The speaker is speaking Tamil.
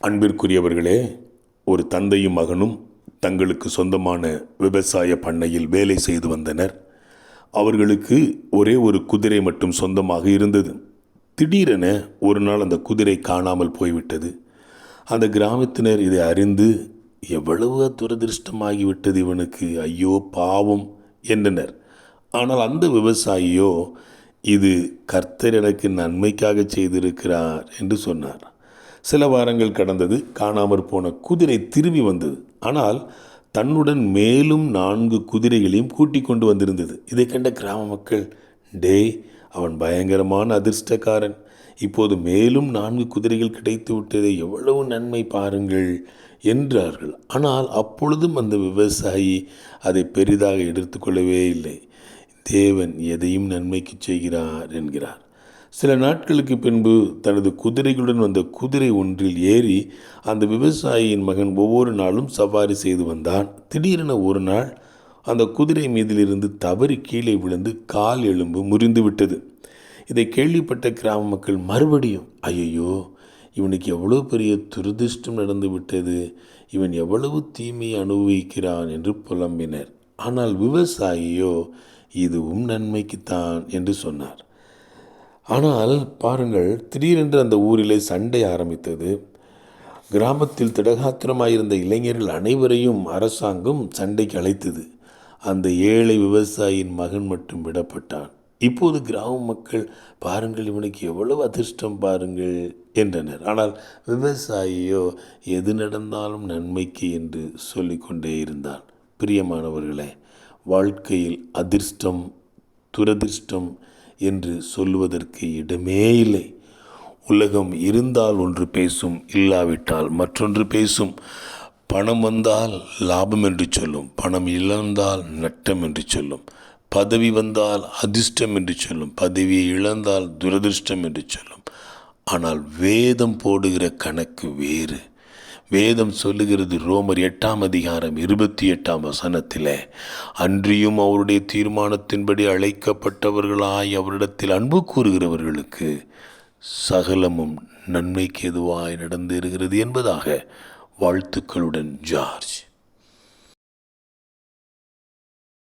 அன்பிற்குரியவர்களே ஒரு தந்தையும் மகனும் தங்களுக்கு சொந்தமான விவசாய பண்ணையில் வேலை செய்து வந்தனர். அவர்களுக்கு ஒரே ஒரு குதிரை மட்டும் சொந்தமாக இருந்தது. திடீரென ஒரு நாள் அந்த குதிரை காணாமல் போய்விட்டது. அந்த கிராமத்தினர் இதை அறிந்து எவ்வளவு துரதிருஷ்டமாகிவிட்டது இவனுக்கு ஐயோ பாவம் என்றனர். ஆனால் அந்த விவசாயியோ இது கர்த்தர் எனக்கு நன்மைக்காக செய்திருக்கிறார் என்று சொன்னார். சில வாரங்கள் கடந்தது காணாமற் போன குதிரை திரும்பி வந்தது. ஆனால் தன்னுடன் மேலும் நான்கு குதிரைகளையும் கூட்டிக் கொண்டு வந்திருந்தது. இதை கண்ட கிராம மக்கள் டே அவன் பயங்கரமான அதிர்ஷ்டக்காரன். இப்போது மேலும் நான்கு குதிரைகள் கிடைத்து விட்டதை எவ்வளவு நன்மை பாருங்கள் என்றார்கள். ஆனால் அப்பொழுதும் அந்த விவசாயி அதை பெரிதாக எடுத்துக்கொள்ளவே இல்லை. தேவன் எதையும் நன்மைக்கு செய்கிறார் என்கிறார். சில நாட்களுக்கு பின்பு தனது குதிரைகளுடன் வந்த குதிரை ஒன்றில் ஏறி அந்த விவசாயியின் மகன் ஒவ்வொரு நாளும் சவாரி செய்து வந்தான். திடீரென ஒரு நாள் அந்த குதிரை மீதிலிருந்து தவறி கீழே விழுந்து கால் எலும்பு முறிந்து விட்டது. இதை கேள்விப்பட்ட கிராம மக்கள் மறுபடியும் ஐயையோ இவனுக்கு எவ்வளோ பெரிய துரதிர்ஷ்டம் நடந்து விட்டது. இவன் எவ்வளவு தீமையை அனுபவிக்கிறான் என்று புலம்பினர். ஆனால் விவசாயியோ இதுவும் நன்மைக்குத்தான் என்று சொன்னார். ஆனால் பாருங்கள் திடீரென்று அந்த ஊரிலே சண்டை ஆரம்பித்தது. கிராமத்தில் திடகாத்திரமாயிருந்த இளைஞர்கள் அனைவரையும் அரசாங்கம் சண்டைக்கு அழைத்தது. அந்த ஏழை விவசாயியின் மகன் மட்டும் விடப்பட்டான். இப்போது கிராம மக்கள் பாருங்கள் இவனுக்கு எவ்வளவு அதிர்ஷ்டம் பாருங்கள் என்றனர். ஆனால் விவசாயியோ எது நடந்தாலும் நன்மைக்கு என்று சொல்லிக்கொண்டே இருந்தான். பிரியமானவர்களே வாழ்க்கையில் அதிர்ஷ்டம் துரதிர்ஷ்டம் என்று சொல்லுவதற்கு இடமே இல்லை. உலகம் இருந்தால் ஒன்று பேசும் இல்லாவிட்டால் மற்றொன்று பேசும். பணம் வந்தால் லாபம் என்று சொல்லும் பணம் இழந்தால் நட்டம் என்று சொல்லும். பதவி வந்தால் அதிர்ஷ்டம் என்று சொல்லும் பதவியை இழந்தால் துரதிர்ஷ்டம் என்று சொல்லும். ஆனால் வேதம் போடுகிற கணக்கு வேறு. வேதம் சொல்லுகிறது ரோமர் எட்டாம் அதிகாரம் இருபத்தி எட்டாம் வசனத்தில். அன்றியும் அவருடைய தீர்மானத்தின்படி அழைக்கப்பட்டவர்களாய் அவரிடத்தில் அன்பு கூறுகிறவர்களுக்கு சகலமும் நன்மைக்கு எதுவாய் நடந்து இருக்கிறது என்பதாக வாழ்த்துக்களுடன் ஜார்ஜ்.